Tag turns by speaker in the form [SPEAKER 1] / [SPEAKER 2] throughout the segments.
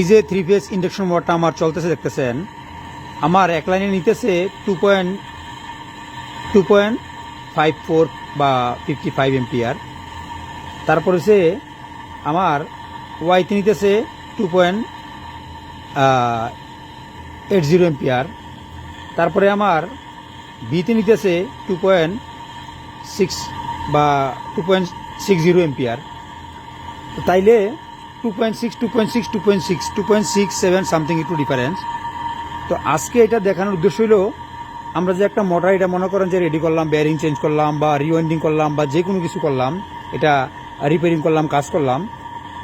[SPEAKER 1] এই যে three face induction মোটরটা আমার চলতেছে, দেখতেছেন? আমার এক লাইনে নিতেছে two point two point five four বা ফিফটি ফাইভ এমপিআর তারপরে সে আমার ওয়াইতে নিতেছে two point eight zero MPR তারপরে আমার বিতে নিতেছে টু পয়েন্ট সিক্স বা two point six zero MPR তো তাইলে two point six two point six two point six two point six seven something একটু ডিফারেন্স তো আজকে এটা দেখানোর উদ্দেশ্য হলো আমরা যে একটা মোটর এটা মনে করেন যে রেডি করলাম বেয়ারিং চেঞ্জ করলাম, বা রিওয়েন্ডিং করলাম, বা যে কোনো কিছু করলাম, এটা রিপেয়ারিং করলাম, কাজ করলাম।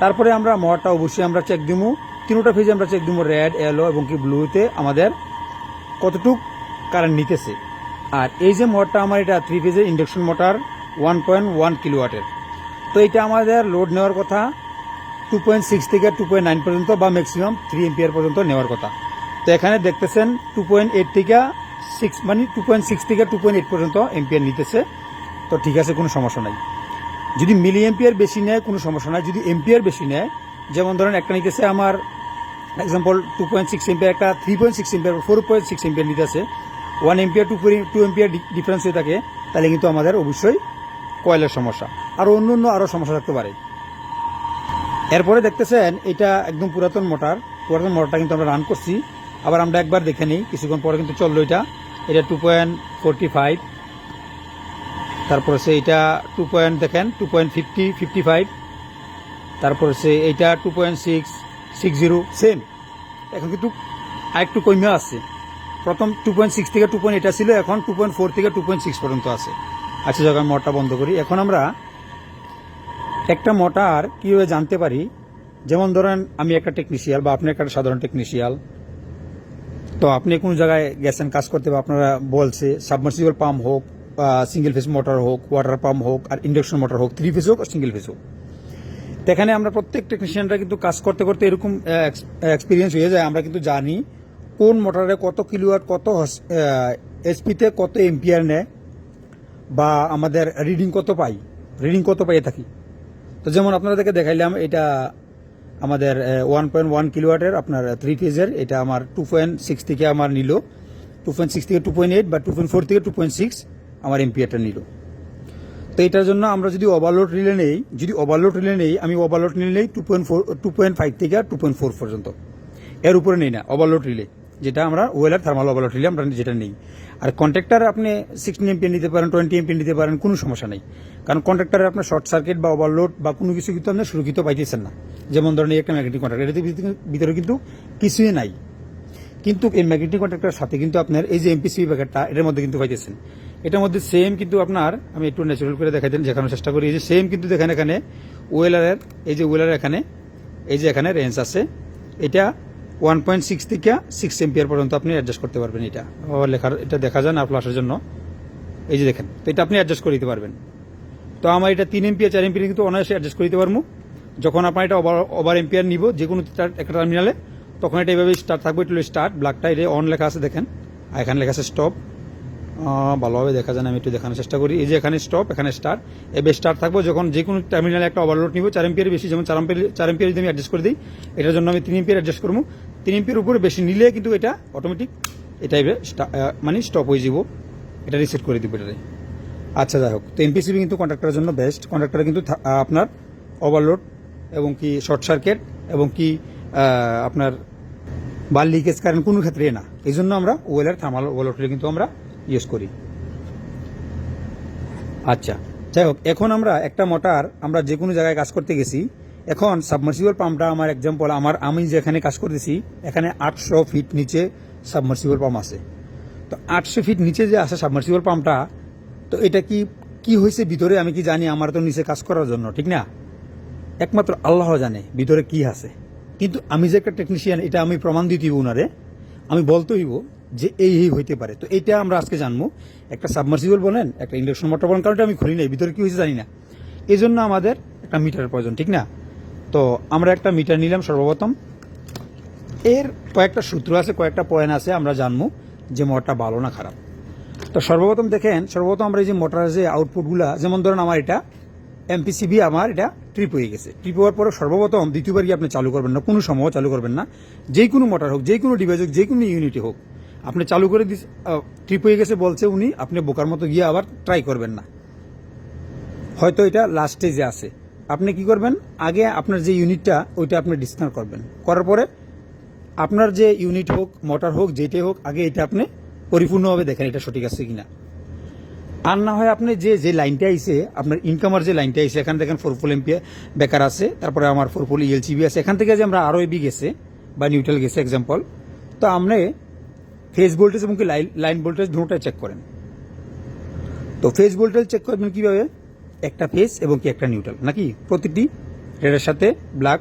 [SPEAKER 1] তারপরে আমরা মোটরটা অবশ্যই আমরা চেক দিমু। তিনোটা ফেজে আমরা চেক দিমু রেড ইয়েলো এবং কি ব্লুতে আমাদের কতটুক কারেন্ট নিতেছে। আর এই যে মোটরটা আমার এটা থ্রি ফেজের induction motor one point one কিলোওয়াটের তো এটা আমাদের লোড নেওয়ার কথা। টু পয়েন্ট সিক্স থেকে টু পয়েন্ট নাইন পর্যন্ত বা ম্যাক্সিমাম থ্রি এমপিআর পর্যন্ত নেওয়ার কথা। তো এখানে দেখতেছেন টু পয়েন্ট এইট থেকে সিক্স মানে টু পয়েন্ট সিক্স থেকে টু পয়েন্ট এইট পর্যন্ত এমপিআর নিতেছে। তো ঠিক আছে, কোনো সমস্যা নাই। যদি মিলি এমপিআর বেশি নেয়, কোনো সমস্যা নাই। যদি এমপিআর বেশি নেয়, যেমন ধরেন একটা নিতেছে আমার example two point six MPR একটা three point six MPR four point six MPR নিতেছে। One MPR two point two MPR difference হয়ে থাকে, তাহলে কিন্তু আমাদের অবশ্যই কয়েলের সমস্যা। আর অন্য অন্য আরও সমস্যা থাকতে পারে। এরপরে দেখতেছেন, এটা একদম পুরাতন মোটর। পুরাতন মোটরটা কিন্তু আমরা রান করছি। আবার আমরা একবার দেখে নিই, কিছুক্ষণ পরে কিন্তু চলল এটা। এটা টু পয়েন্ট ফাইভ তারপরে সে এটা টু পয়েন্ট দেখেন two point fifty fifty five তারপরে সে এইটা two point six six zero same এখন কিন্তু আরেকটু কমে আসছে প্রথম টু পয়েন্ট সিক্স থেকে টু পয়েন্ট এটা ছিল, এখন টু পয়েন্ট ফোর থেকে টু পয়েন্ট সিক্স পর্যন্ত আছে। আচ্ছা যখন মোটরটা বন্ধ করি। এখন আমরা একটা মোটর কীভাবে জানতে পারি? যেমন ধরেন, আমি একটা টেকনিশিয়াল বা আপনি একটা সাধারণ টেকনিশিয়াল তো আপনি কোনো জায়গায় গেছেন, কাজ করতে বা আপনারা বলছে সাবমার্সিবল পাম্প হোক সিঙ্গেল ফেস মোটর হোক ওয়াটার পাম্প হোক আর ইন্ডাকশন মোটর হোক থ্রি ফেস হোক সিঙ্গেল ফেস হোক। এখানে আমরা প্রত্যেক টেকনিশিয়ানরা কিন্তু কাজ করতে করতে এরকম এক্সপিরিয়েন্স হয়ে যায়। আমরা কিন্তু জানি কোন মোটরে কত কিলোয়াট কত এসপিতে কত এম্পিয়ার নেয় বা আমাদের রিডিং কত পাই। রিডিং কত পাইয়ে থাকি। তো যেমন আপনাদেরকে দেখাইলাম, এটা আমাদের ওয়ান পয়েন্ট ওয়ান কিলোওয়াটের আপনার থ্রি ফেজের এটা আমার টু পয়েন্ট সিক্স থেকে আমার নিল। টু পয়েন্ট সিক্স থেকে টু পয়েন্ট এইট বা টু পয়েন্ট ফোর থেকে টু পয়েন্ট সিক্স আমার এমপিআরটা নিল। তো এটার জন্য আমরা যদি ওভারলোড রিলে নেই, যদি ওভারলোড রিলে নেই, আমি ওভারলোড রিলে নেই two point four two point five থেকে টু পয়েন্ট ফোর পর্যন্ত। এর উপরে নেই না ওভারলোড রিলে যেটা আমরা ওয়েলার থার্মাল ওভারলোড আমরা যেটা নেই। আর কন্ট্রাক্টার আপনি সিক্সটিন এমপি নিতে পারেন টোয়েন্টি এমপি নিতে পারেন, কোনো সমস্যা নেই। কারণ কন্ট্রাক্টরে আপনার শর্ট সার্কিট বা ওভারলোড বা কোনো কিছু কিন্তু আপনি সুরক্ষিত পাইতেছেন না। যেমন ধরেন একটা ম্যাগনেটিক কন্ট্রাক্টর এটাতে ভিতরে কিন্তু কিছুই নাই। কিন্তু এই ম্যাগনেটিক কন্ট্রাক্টরের সাথে কিন্তু আপনার এই যে এমপিসি প্যাকেটটা এটার মধ্যে কিন্তু পাইতেছেন। এটার মধ্যে সেম কিন্তু আপনার, আমি একটু ন্যাচারাল করে দেখাইতেন দেখানোর চেষ্টা করি, এই যে সেম কিন্তু দেখেন এখানে, ওয়েলারের, এই যে ওয়েলার এখানে, এই যে এখানে রেঞ্জ আছে, এটা ওয়ান পয়েন্ট সিক্স থেকে সিক্স এমপিয়ার পর্যন্ত আপনি অ্যাডজাস্ট করতে পারবেন এটা। লেখার, এটা দেখা যায় না ফ্লাশের জন্য। এই যে দেখেন, তো এটা আপনি অ্যাডজাস্ট করে দিতে পারবেন। তো আমার এটা তিন এমপিয়ার চার এমপিয়ার কিন্তু অনায়াসে অ্যাডজাস্ট করে দিতে পারব। যখন আপনার এটা ওভার ওভার এমপিয়ার নিব, যে কোনো একটা টার্মিনালে তখন এটা এইভাবে স্টার্ট থাকবে এটা স্টার্ট ব্ল্যাকটা এটা অন লেখা আছে, দেখেন। আর এখানে লেখা আছে স্টপ ভালোভাবে দেখা যায় না, আমি একটু দেখানোর চেষ্টা করি। এই যে এখানে স্টপ এখানে স্টার্ট এবার স্টার্ট থাকব, যখন যে কোনো টার্মিনালে একটা ওভারলোড নিব, চার এমপিয়ার বেশি, যেমন চার এমপিয়ার চার এমপিয়ার যদি আমি অ্যাডজাস্ট করে দিই, এটার জন্য আমি তিন এমপিয়ার অ্যাডজাস্ট করব। তিন এমপিয়ার উপরে বেশি নিলে কিন্তু এটা অটোমেটিক এটাই মানে স্টপ হয়ে যাব। এটা রিসেট করে দিব এটারে। আচ্ছা যাই হোক। তো এমপিসিবি কিন্তু কন্ট্রাক্টরের জন্য বেস্ট কন্ট্রাক্টরে কিন্তু আপনার ওভারলোড এবং কি শর্ট সার্কিট এবং কি আপনার বা লিকেজ কারেন্ট কোনো ক্ষেত্রে না। এই জন্য আমরা ওয়েলার থার্মাল ওয়েলারটি কিন্তু আমরা ইউজ করি। আচ্ছা যাই হোক, এখন আমরা একটা মোটর, আমরা যে কোনো জায়গায় কাজ করতে গেছি। এখন সাবমার্সিবল পাম্পটা আমার এক্সাম্পল আমার, আমি যেখানে কাজ করতেছি, এখানে আটশো ফিট নিচে সাবমার্সিবল পাম্প আছে। তো আটশো ফিট নিচে যে আছে সাবমার্সিবল পাম্পটা তো এটা কি কি হয়েছে ভিতরে আমি কি জানি, আমার তো নিচে কাজ করার জন্য, ঠিক না? একমাত্র আল্লাহ জানে ভিতরে কি আছে। কিন্তু আমি যে একটা টেকনিশিয়ান এটা আমি প্রমাণ দিতে হইব উনারে আমি বলতে হইব যে এই এই হইতে পারে। তো এইটা আমরা আজকে জানব। একটা সাবমার্সিবল বলেন, একটা ইন্ডাকশন মোটর বলেন, কারণটা আমি খুলি নাই, ভিতরে কি হয়েছে জানি না। এই জন্য আমাদের একটা মিটারের প্রয়োজন, ঠিক না? তো আমরা একটা মিটার নিলাম সর্বপ্রথম। এর কয়েকটা সূত্র আছে, কয়েকটা পয়েন্ট আছে, আমরা জানব যে মোটরটা ভালো না খারাপ। তো সর্বপ্রথম দেখেন, সর্বপ্রথম আমরা এই যে মোটরের যে আউটপুটগুলা যেমন ধরেন আমার এটা এমপিসিবি আমার এটা ট্রিপ হয়ে গেছে। ট্রিপ হওয়ার পরে সর্বপ্রথম দ্বিতীয়বার আপনি চালু করবেন না, কোনো সময় চালু করবেন না। যে কোনো মোটর হোক, যে কোনো ডিভাইস হোক, যে কোনো ইউনিটি হোক আপনি চালু করে দিস ট্রিপ হয়ে গেছে বলছে উনি, আপনি বোকার মতো গিয়ে আবার ট্রাই করবেন না। হয়তো এটা লাস্ট স্টেজে আছে। আপনি কি করবেন? আগে আপনার যে ইউনিটটা ওইটা আপনি ডিসকানেক্ট করবেন। করার পরে আপনার যে ইউনিট হোক মোটর হোক, যেটাই হোক, আগে এটা আপনি পরিপূর্ণভাবে দেখেন এটা সঠিক আছে কিনা। আর না হয় আপনি যে যে লাইনটা আইছে, আপনার ইনকামার যে লাইনটা আইছে, এখানে দেখেন ফোরফুল এমপিয়া বেকার আছে, তারপরে আমার ফোরফুল ইএলসিবি আছে, এখান থেকে যে আমরা আরও এবি গেছে, বা নিউট্রাল গেছে এক্সাম্পল তো আপনি ফেজ ভোল্টেজ এবং লাইন ভোল্টেজ দুটোটাই চেক করেন। তো ফেজ ভোল্টেজ চেক করবেন কীভাবে? একটা ফেজ এবং কি একটা নিউট্রাল, নাকি? প্রতিটি রেডের সাথে ব্ল্যাক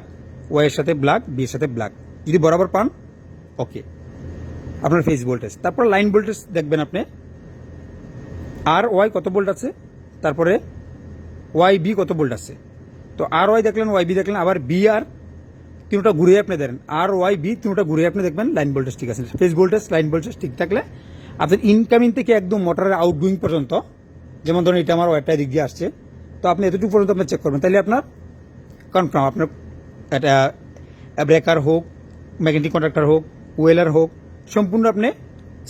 [SPEAKER 1] ওয়াইয়ের সাথে ব্ল্যাক বি এর সাথে ব্ল্যাক যদি বরাবর পান ওকে আপনার ফেজ ভোল্টেজ। তারপর লাইন ভোল্টেজ দেখবেন আপনি। আর ওয়াই কত ভোল্ট আছে? তারপরে ওয়াই বি কত ভোল্ট আছে? তো আর ওয়াই দেখলেন ওয়াই বি দেখলেন, আবার বি আর তিনটা ঘুরে আপনি দেখেন আর ওয়াই বি তিনটা ঘুরে আপনি দেখবেন লাইন ভোল্টেজ ঠিক আছে। ফেস ভোল্টেজ লাইন ভোল্টেজ ঠিক থাকলে আপনার ইনকামিং থেকে একদম মোটরের আউটগোয়িং পর্যন্ত, যেমন ধরুন এটা আমার ওয়ারটা দিক দিয়ে আসছে, তো আপনি এতটুকু পর্যন্ত আপনি চেক করবেন। তাহলে আপনার কনফার্ম আপনার এটা ব্রেকার হোক ম্যাগনেটিক কন্ডাক্টর হোক ওয়েলার হোক, সম্পূর্ণ আপনি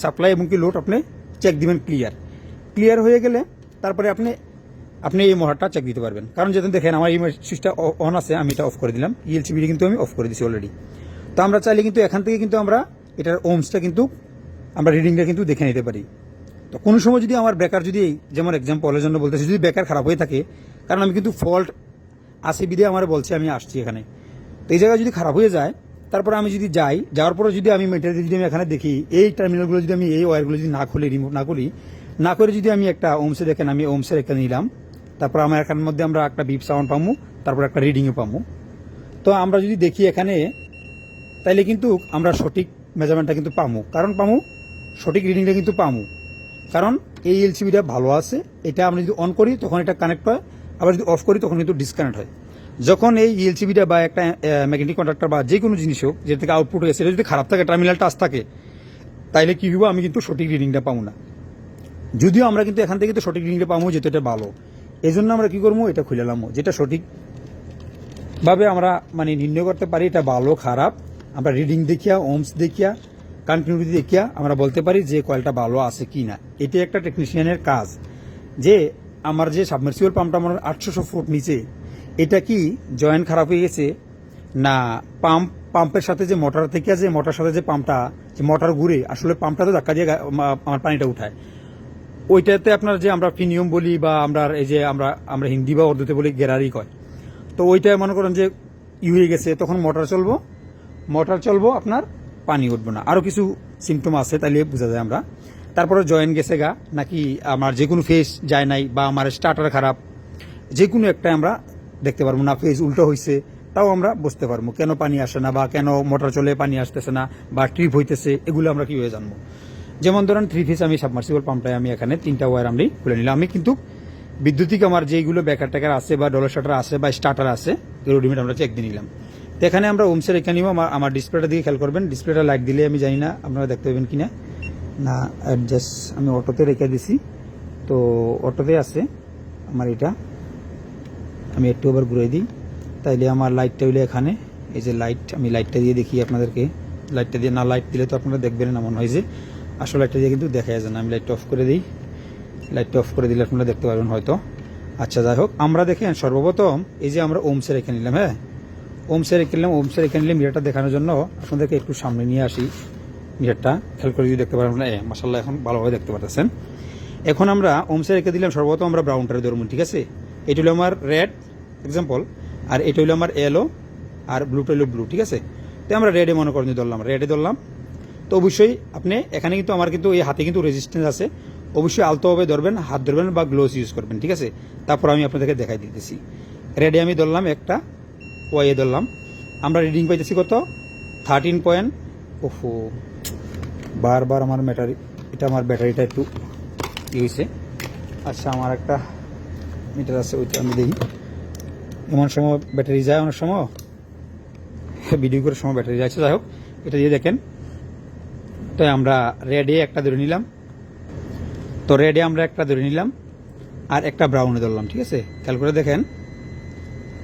[SPEAKER 1] সাপ্লাই এবং কি লোড আপনি চেক দিবেন ক্লিয়ার ক্লিয়ার হয়ে গেলে তারপরে আপনি আপনি এই মোটরটা চেক দিতে পারবেন। কারণ যেহেতু দেখেন আমার এই সুইচটা অন আছে, আমি এটা অফ করে দিলাম। ইএলসিবিটি কিন্তু আমি অফ করে দিচ্ছি অলরেডি তো আমরা চাইলে কিন্তু এখান থেকে কিন্তু আমরা এটার ওমসটা কিন্তু আমরা রিডিংটা কিন্তু দেখে নিতে পারি। তো কোনো সময় যদি আমার বেকার যদি যেমন এক্সাম্পলের জন্য বলতেছি, যদি বেকার খারাপ হয়ে থাকে, কারণ আমি কিন্তু ফল্ট আসে বিধে আমার বলছে, আমি আসছি এখানে। তো এই জায়গায় যদি খারাপ হয়ে যায়, তারপরে আমি যদি যাই, যাওয়ার পরে যদি আমি মেটেরিয়াল যদি আমি এখানে দেখি, এই টার্মিনালগুলো যদি আমি এই ওয়্যারগুলো যদি না খুলে রিমুভ না করি না করে যদি আমি একটা ওমসে দেখেন, আমি ওমসের একটা নিলাম। তারপর আমার এখানের মধ্যে আমরা একটা বিপ সাউন্ড পামু, তারপর একটা রিডিংও পামু। তো আমরা যদি দেখি এখানে, তাইলে কিন্তু আমরা সঠিক মেজারমেন্টটা কিন্তু পামু। কারণ পামু, সঠিক রিডিংটা কিন্তু পামু। কারণ এই এলসিবিটা ভালো আছে, এটা আমরা যদি অন করি, তখন এটা কানেক্ট হয়, আবার যদি অফ করি, তখন কিন্তু ডিসকানেক্ট হয়। যখন এই এলসিবিটা বা একটা ম্যাগনেটিক কন্ডাক্টর বা যে কোনো জিনিস হোক, যেটা থেকে আউটপুট হয়েছে সেটা যদি খারাপ থাকে টার্মিনাল টাচ থাকে, তাইলে কি হব আমি কিন্তু সঠিক রিডিংটা পাবো না। যদিও আমরা কিন্তু এখান থেকে তো সঠিক রিডিংটা পাবো যেহেতু এটা ভালো। এই জন্য আমরা কি করব? এটা খুলে লামো, যেটা সঠিক ভাবে আমরা মানে নির্ণয় করতে পারি, এটা ভালো, খারাপ। আমরা রিডিং দেখিয়া ওমস দেখিয়া কন্টিনিউটি দেখিয়া আমরা বলতে পারি যে কয়েলটা ভালো আছে কি না এটি একটা টেকনিশিয়ানের কাজ। যে আমার যে সাবমার্সিবল পাম্পটা আমার আটশোশো ফুট নিচে, এটা কি জয়েন্ট খারাপ হয়ে গেছে? না পাম্প পাম্পের সাথে যে মোটর থেকে যে মোটর সাথে যে পাম্পটা যে মোটর ঘুরে, আসলে পাম্পটা তো ধাক্কা দিয়ে আমার পানিটা উঠায়। ওইটাতে আপনার যে আমরা প্রিমিয়াম বলি বা আমরা এই যে আমরা আমরা হিন্দি বা উর্দুতে বলি, গেরারি কয়। তো ওইটা মনে করেন যে ই হয়ে গেছে, তখন মোটর চলবো। মোটর চলবো, আপনার পানি উঠবো না। আরও কিছু সিমটম আছে তাহলে বোঝা যায় আমরা। তারপরে জয়েন গেছে গা, নাকি আমার যে কোনো ফেস যায় নাই বা আমার স্টার্টার খারাপ, যে কোনো একটা আমরা দেখতে পারব না ফেস উল্টো হয়েছে তাও আমরা বুঝতে পারব। কেন পানি আসে না বা কেন মোটর চলে পানি আসতেছে না বা ট্রিপ হইতেছে, এগুলো আমরা কীভাবে জানব? যেমন ধরেন থ্রি ফেস আমি সাবমার্সিবল পাম্পটায় আমি এখানে তিনটা ওয়ার আমি খুলে নিলাম। আমি কিন্তু বিদ্যুতিক আমার যেইগুলো ব্যাকার ট্যাকার আছে বা ডলার স্টার্টার আছে বা স্টার্টার আছে রোডিমেট আমরা চেক দিয়ে নিলাম। তো এখানে আমরা ওমসের এখানেও আমার আমার ডিসপ্লেটা দিকে খেয়াল করবেন। ডিসপ্লেটা লাইট দিলে আমি জানি না, আপনারা দেখতে পাবেন কিনা। না অ্যাডজাস্ট আমি অটোতে রেখে দিছি। তো অটোতে আছে আমার এটা। আমি একটু আবার ঘুরে দিই। তাইলে আমার লাইটটা হইলে এখানে। এই যে লাইট আমি লাইটটা দিয়ে দেখি আপনাদেরকে। লাইটটা দিয়ে না লাইট দিলে তো আপনারা দেখবেন না মনে হয় যে আসলে লাইটটা দিয়ে কিন্তু দেখা যায় না। আমি লাইটটা অফ করে দিই। লাইটটা অফ করে দিলে আপনারা দেখতে পারবেন হয়তো। আচ্ছা যাই হোক, আমরা দেখেন সর্বপ্রথম এই যে আমরা ওমসে রেখে নিলাম হ্যাঁ? ওমসে রেখে নিলাম ওমসে রেখে নিলাম মিটারটা দেখানোর জন্য আপনাদেরকে একটু সামনে নিয়ে আসি মিটারটা খেয়াল করে যদি দেখতে পারেন না এ মাসাল্লাহ এখন ভালোভাবে দেখতে পারতেছেন। এখন আমরা ওমসে রেখে দিলাম, সর্বপ্রথম আমরা ব্রাউনটারে ধরবো, ঠিক আছে? এটা হলো আমার রেড এক্সাম্পল আর এটা হলো আমার এলো আর ব্লুটা হলো ব্লু ঠিক আছে? তো আমরা রেডে মনে করেন ধরলাম রেডে ধরলাম তো অবশ্যই আপনি এখানে কিন্তু আমার কিন্তু এই হাতে কিন্তু রেজিস্ট্যান্স আছে। অবশ্যই আলতোভাবে ধরবেন, হাত ধরবেন বা গ্লোভস ইউজ করবেন, ঠিক আছে? তারপর আমি আপনাদেরকে দেখাই দিতেছি। রেডে আমি ধরলাম একটা, ওয়াইয়ে ধরলাম। আমরা রিডিং পাইতেছি কত? থার্টিন পয়েন্ট ওফো বারবার আমার ব্যাটারি এটা আমার ব্যাটারিটা একটু ই হয়েছে আচ্ছা আমার একটা মিটার আছে, ওইটা আমি দেখি। এমন সময় ব্যাটারি যায়, অনেক সময়। ভিডিও করার সময় ব্যাটারি যাচ্ছে যাই হোক, এটা দিয়ে দেখেন। তো আমরা রেডে একটা ধরে নিলাম। তো রেডে আমরা একটা ধরে নিলাম আর একটা ব্রাউনে ধরলাম, ঠিক আছে? খেয়াল করে দেখেন।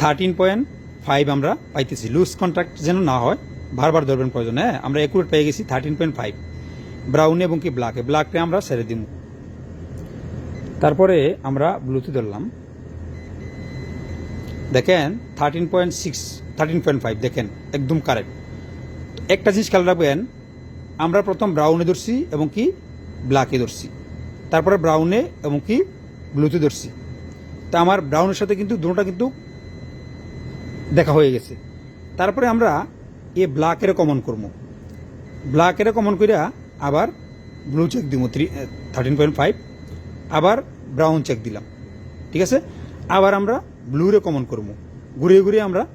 [SPEAKER 1] থার্টিন পয়েন্ট ফাইভ আমরা পাইতেছি। লুজ কন্ট্রাক্ট যেন না হয়, বারবার ধরবেন প্রয়োজন হ্যাঁ? আমরা একুরেট পেয়ে গেছি থার্টিন পয়েন্ট ফাইভ ব্রাউনে এবং কি ব্ল্যাকে ব্ল্যাকটা আমরা সেরে দিব তারপরে আমরা ব্লুতে ধরলাম। দেখেন thirteen point six thirteen point five দেখেন, একদম কারেক্ট একটা জিনিস খেয়াল রাখবেন আমরা প্রথম ব্রাউনে ধরছি এবং কি ব্ল্যাকে ধরছি। তারপরে ব্রাউনে এবং কি ব্লুতে ধরছি। তা আমার ব্রাউনের সাথে কিন্তু দুটোটা কিন্তু দেখা হয়ে গেছে। তারপরে আমরা এ ব্ল্যাকের কমন করব। ব্ল্যাকের কমন কইরা আবার ব্লু চেক দিব থ্রি থার্টিন পয়েন্ট ফাইভ আবার ব্রাউন চেক দিলাম। ঠিক আছে? আবার আমরা ব্লুরে কমন করব। ঘুরিয়ে ঘুরিয়ে আমরা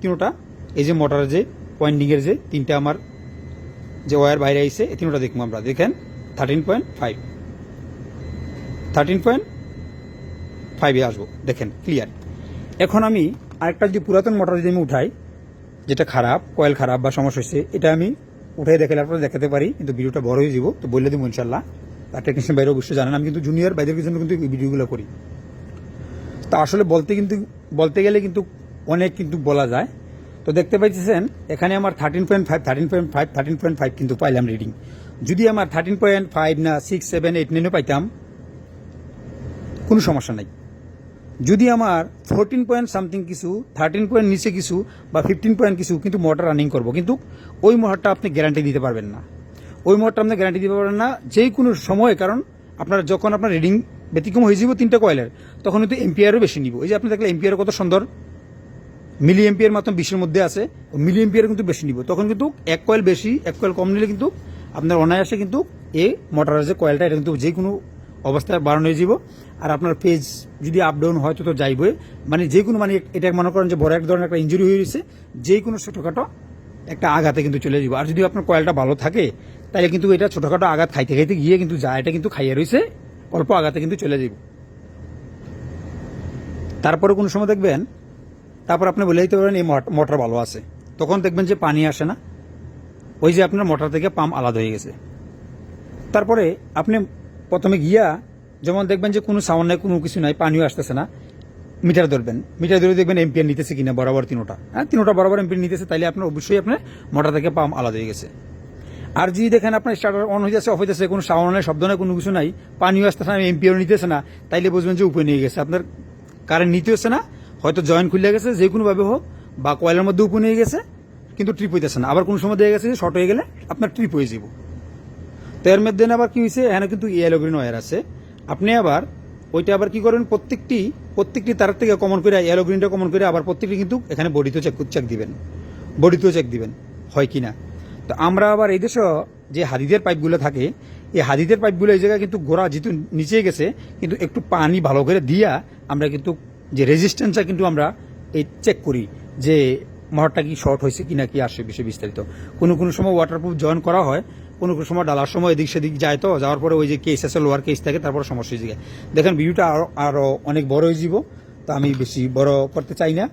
[SPEAKER 1] তিনোটা, এই যে মোটরের যে পয়েন্টিংয়ের যে, তিনটা আমার যে ওয়ার বাইরে আইছে, এই তিনটা দেখব আমরা। দেখেন thirteen point five thirteen point ফাইভে আসব। দেখেন ক্লিয়ার এখন আমি আরেকটা যদি পুরাতন মোটর যদি আমি উঠাই, যেটা খারাপ কয়েল খারাপ বা সমস্যা হচ্ছে এটা আমি উঠে দেখালে আপনারা দেখাতে পারি, কিন্তু ভিডিওটা বড় হয়ে যাব তো বললে দিব ইনশাল্লাহ আর টেকনিশিয়ান বাইরে অবশ্যই জানেন, আমি কিন্তু জুনিয়র বাইরের জন্য কিন্তু এই ভিডিওগুলো করি। তা আসলে বলতে কিন্তু, বলতে গেলে কিন্তু অনেক কিন্তু বলা যায়। তো দেখতে পাইতেছেন, এখানে আমার thirteen point five thirteen point five thirteen point five কিন্তু পাইলাম রিডিং যদি আমার থার্টিন পয়েন্ট ফাইভ না সিক্স সেভেন এইট নাইনও পাইতাম, কোনো সমস্যা নাই। যদি আমার ফোরটিন পয়েন্ট সামথিং কিছু থার্টিন পয়েন্ট নিচে কিছু বা ফিফটিন পয়েন্ট কিছু কিন্তু মোটর রানিং করব, কিন্তু ওই মোটরটা আপনি গ্যারান্টি দিতে পারবেন না। ওই মোটরটা আপনি গ্যারান্টি দিতে পারবেন না, যে কোনো সময়, কারণ আপনার যখন আপনার রিডিং ব্যতিক্রম হয়ে যাব তিনটা কয়েলের তখন কিন্তু এমপিআরও বেশি নিব। এই যে আপনি দেখলে এমপিআর কত সুন্দর? মিলি এম্পিয়ার মাত্র বিশের মধ্যে আছে। মিলি এম্পিয়ার কিন্তু বেশি নিব। তখন কিন্তু এক কয়েল বেশি, এক কয়েল কম নিলে কিন্তু আপনার অনায়াসে কিন্তু এই মোটরের যে কয়েলটা, এটা কিন্তু যে কোনো অবস্থায় বাড়ানো যাব আর আপনার পেজ যদি আপ ডাউন হয় তো তো যাইবই। মানে যে কোনো মানে এটা মনে করেন যে বড় এক ধরনের একটা ইঞ্জুরি হয়ে গেছে, যে কোনো ছোটোখাটো একটা আঘাতে কিন্তু চলে যাবে আর যদি আপনার কয়েলটা ভালো থাকে, তাহলে কিন্তু এটা ছোটোখাটো আঘাত খাইতে খাইতে গিয়ে কিন্তু যা এটা কিন্তু খাইয়ে রয়েছে অল্প আঘাতে কিন্তু চলে যাব তারপরে কোনো সময় দেখবেন তারপর আপনি বলে দিতে পারেন, এই মট- মোটর ভালো আছে। তখন দেখবেন যে পানি আসে না। ওই যে আপনার মোটর থেকে পাম্প আলাদা হয়ে গেছে। তারপরে আপনি প্রথমে গিয়া যেমন দেখবেন যে কোনো সাউন্ড নাই, কোনো কিছু নাই, পানিও আসতেছে না। মিটার ধরবেন। মিটার ধরে দেখবেন এমপিআর নিতেছে কিনা, বরাবর তিনোটা। হ্যাঁ তিনোটা বরাবর এমপিআর নিতেছে তাহলে আপনার অবশ্যই আপনার মোটর থেকে পাম্প আলাদা হয়ে গেছে। আর যদি দেখেন আপনার স্টার্টার অন হয়ে যাচ্ছে অফ হয়ে যাচ্ছে কোনো সাউন্ড নাই, শব্দ নাই, কোনো কিছু নাই, পানিও আসতেছে না এমপিআর নিতেছে না, তাইলে বুঝবেন যে উপরে নিয়ে গেছে। আপনার কারেন্ট নিতে হচ্ছে না হয়তো জয়েন্ট খুলে গেছে, যে কোনোভাবে হোক, বা কয়েলের মধ্যে উপরে নিয়ে গেছে, কিন্তু ট্রিপ হইতেছে না। আবার কোনো সময় দেখা গেছে যে শর্ট হয়ে গেলে আপনার ট্রিপ হয়ে যাব তো এর মধ্যে আবার কি হয়েছে এখানে কিন্তু ইয়েলো গ্রিন ওয়ার আছে। আপনি আবার ওইটা আবার কি করবেন প্রত্যেকটি প্রত্যেকটি তার থেকে কমন করে ইয়েলো গ্রিনটা কমন করে আবার প্রত্যেকটি কিন্তু এখানে বডিতেও চেক চেক দিবেন। বডিতেও চেক দিবেন, হয় কি না তো আমরা আবার এই দেশে যে হাদিদের পাইপগুলো থাকে, এই হাদিদের পাইপগুলো এই জায়গায় কিন্তু গোড়া যেহেতু নিচে গেছে, কিন্তু একটু পানি ভালো করে দিয়া আমরা কিন্তু যে রেজিস্ট্যান্সটা কিন্তু আমরা এই চেক করি যে মোটরটা কি শর্ট হয়েছে কিনা, কি আসে বিষয়ে বিস্তারিত। কোনো কোনো সময় ওয়াটারপ্রুফ জয়েন করা হয়, কোনো কোনো সময় ডালার সময় এদিক সেদিক যায় তো, যাওয়ার পরে ওই যে কেস আছে লোয়ার কেস থাকে, তারপর সমস্যা হয়ে যায়। দেখেন ভিডিওটা আরও আরও অনেক বড় হয়ে যাব তো আমি বেশি বড় করতে চাই না।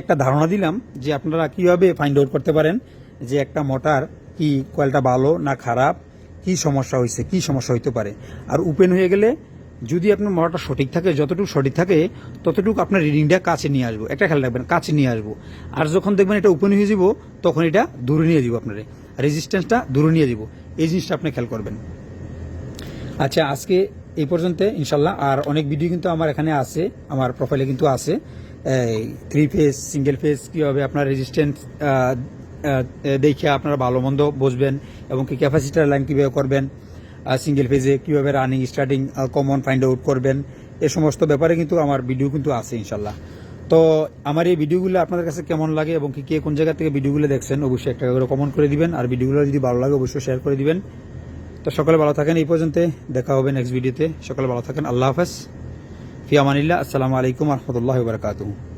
[SPEAKER 1] একটা ধারণা দিলাম যে আপনারা কীভাবে ফাইন্ড আউট করতে পারেন যে একটা মোটর কি কয়েলটা ভালো না খারাপ, কি সমস্যা হয়েছে, কি সমস্যা হইতে পারে। আর ওপেন হয়ে গেলে যদি আপনার মোটরটা সঠিক থাকে, যতটুকু সঠিক থাকে, ততটুকু আপনার রিডিংটা কাছে নিয়ে আসব। একটা খেয়াল রাখবেন, কাছে নিয়ে আসব। আর যখন দেখবেন এটা ওপেন হয়ে যাব, তখন এটা দূরে নিয়ে যাব আপনার। রেজিস্ট্যান্সটা দূরে নিয়ে যাব। এই জিনিসটা আপনি খেয়াল করবেন। আচ্ছা আজকে এই পর্যন্ত ইনশাল্লাহ আর অনেক ভিডিও কিন্তু আমার এখানে আছে, আমার প্রোফাইলে কিন্তু আছে। থ্রি ফেজ সিঙ্গেল ফেজ কীভাবে আপনার রেজিস্ট্যান্স দেখে আপনারা ভালো মন্দ বসবেন এবং কি ক্যাপাসিটার লাইন কীভাবে করবেন। সিঙ্গেল ফেজে কীভাবে running starting common find out করবেন, এ সমস্ত ব্যাপারে কিন্তু আমার ভিডিও কিন্তু আছে ইনশাল্লাহ। তো আমার এই ভিডিওগুলো আপনাদের কাছে কেমন লাগে এবং কি, কে কোন জায়গা থেকে ভিডিওগুলো দেখছেন, অবশ্যই একটা করে কমেন্ট করে দিবেন। আর ভিডিওগুলো যদি ভালো লাগে, অবশ্যই শেয়ার করে দিবেন। তো সকালে ভালো থাকেন এই পর্যন্ত, দেখা হবে নেক্সট ভিডিওতে সকালে ভালো থাকেন, আল্লাহ হাফেজ। ফিয়ামানিল্লাহ আসসালামু আলাইকুম রহমতুল্লাহ বারকাতুহ।